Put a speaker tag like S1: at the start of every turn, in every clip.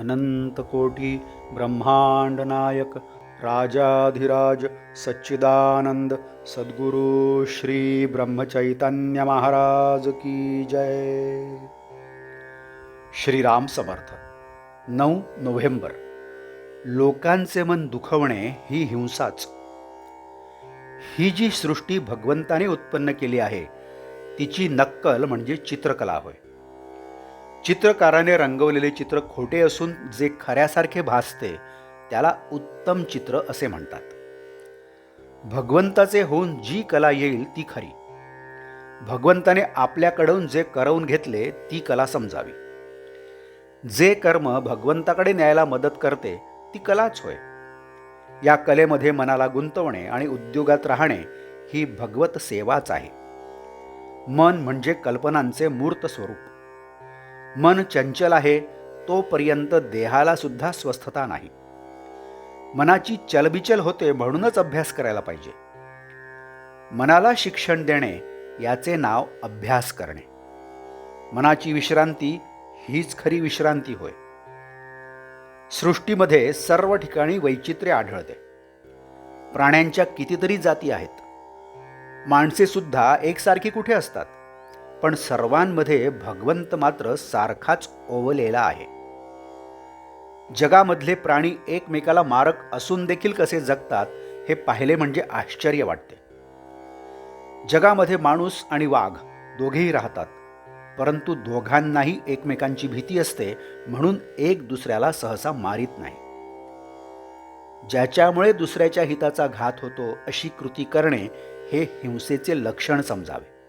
S1: अनंतकोटी ब्रह्मांड नायक राजाधिराज सच्चिदानंद सद्गुरु श्री ब्रह्मचैतन्य महाराज की जय। श्रीराम समर्थ नऊ नोव्हेंबर. लोकांचे मन दुखवणे ही हिंसाच. ही जी सृष्टी भगवंताने उत्पन्न केली आहे तिची नक्कल म्हणजे चित्रकला होय. चित्रकाराने रंगवलेले चित्र खोटे असून जे खऱ्यासारखे भासते त्याला उत्तम चित्र असे म्हणतात. भगवंताचे होऊन जी कला येईल ती खरी. भगवंताने आपल्याकडून जे करवून घेतले ती कला समजावी. जे कर्म भगवंताकडे न्यायला मदत करते ती कलाच होय. या कलेमध्ये मनाला गुंतवणे आणि उद्योगात राहणे ही भगवत सेवाच आहे. मन म्हणजे कल्पनांचे मूर्त स्वरूप. मन चंचल आहे तोपर्यंत देहाला सुद्धा स्वस्थता नाही. मनाची चलबिचल होते म्हणूनच अभ्यास करायला पाहिजे. मनाला शिक्षण देणे याचे नाव अभ्यास करणे. मनाची विश्रांती हीच खरी विश्रांती होय. सृष्टीमध्ये सर्व ठिकाणी वैचित्र्य आढळते. प्राण्यांच्या कितीतरी जाती आहेत. माणसे सुद्धा एकसारखी कुठे असतात? पण सर्वांमध्ये भगवंत मात्र सारखाच ओवलेला आहे. जगामधले प्राणी एकमेकाला मारक असून देखील कसे जगतात हे पाहिले म्हणजे आश्चर्य वाटते. जगामध्ये माणूस आणि वाघ दोघेही राहतात परंतु दोघांनाही एकमेकांची भीती असते म्हणून एक दुसऱ्याला सहसा मारित नाही. ज्याच्यामुळे दुसऱ्याच्या हिताचा घात होतो अशी कृती करणे हे हिंसेचे लक्षण समजावे.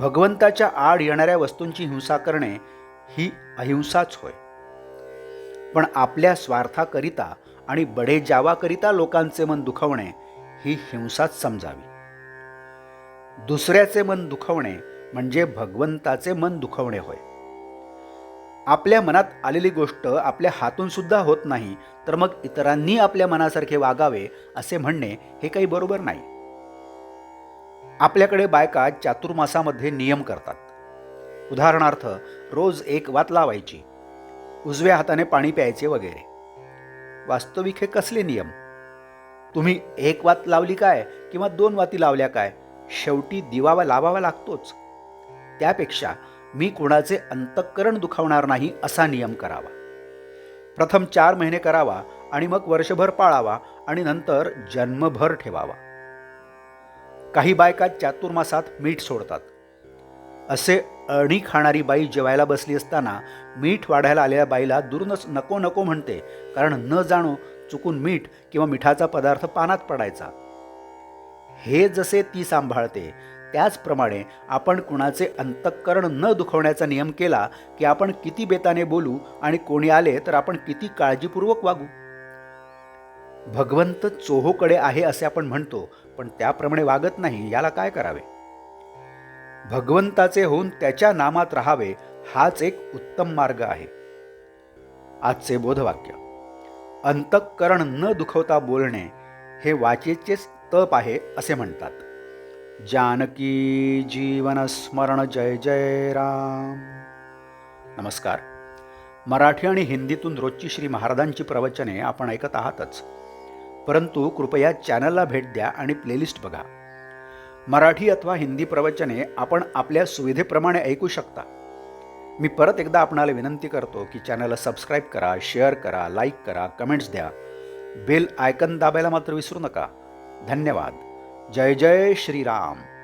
S1: भगवंताच्या आड येणाऱ्या वस्तूंची हिंसा करणे ही अहिंसाच होय. पण आपल्या स्वार्थाकरिता आणि बडेजावाकरिता लोकांचे मन दुखवणे ही हिंसाच समजावी. दुसऱ्याचे मन दुखवणे म्हणजे भगवंताचे मन दुखवणे होय. आपल्या मनात आलेली गोष्ट आपल्या हातून सुद्धा होत नाही तर मग इतरांनी आपल्या मनासारखे वागावे असे म्हणणे हे काही बरोबर नाही. आपल्याकडे बायका चातुर्मासामध्ये नियम करतात. उदाहरणार्थ रोज एक वात लावायची उजव्या हाताने पाणी प्यायचे वगैरे. वास्तविक हे कसले नियम? तुम्ही एक वात लावली काय किंवा दोन वाती लावल्या काय शेवटी दिवावा लावावा लागतोच. त्यापेक्षा मी कुणाचे अंतःकरण दुखावणार नाही असा नियम करावा. प्रथम चार महिने करावा आणि मग वर्षभर पाळावा आणि नंतर जन्मभर ठेवावा. काही बायका चातुर्मासात मीठ सोडतात. असे अळणी खाणारी बाई जेवायला बसली असताना मीठ वाढायला आलेल्या बाईला दुरूनच नको नको म्हणते कारण न जाणो चुकून मीठ किंवा मिठाचा पदार्थ पानात पडायचा. हे जसे ती सांभाळते त्याचप्रमाणे आपण कुणाचे अंतःकरण न दुखवण्याचा नियम केला की आपण किती बेताने बोलू आणि कोणी आले तर आपण किती काळजीपूर्वक वागू. भगवंत चोहोकडे आहे असे आपण म्हणतो पण त्याप्रमाणे वागत नाही याला काय करावे? भगवंताचे होऊन त्याच्या नामात राहावे हाच एक उत्तम मार्ग आहे. आजचे बोधवाक्य. अंतःकरण न दुखवता बोलणे हे वाचेचेच तप आहे असे म्हणतात. जानकी जीवन स्मरण जय जय राम. नमस्कार. मराठी आणि हिंदीतून रोजची श्री महाराजांची प्रवचने आपण ऐकत आहातच. परंतु कृपया चॅनलला भेट द्या आणि प्लेलिस्ट बघा. मराठी अथवा हिंदी प्रवचने आपण आपल्या सुविधेप्रमाणे ऐकू शकता. मी परत एकदा आपणाला विनंती करतो की चॅनलला सबस्क्राईब करा शेअर करा लाईक करा कमेंट्स द्या. बेल आयकन दाबायला मात्र विसरू नका. धन्यवाद. जय जय श्रीराम.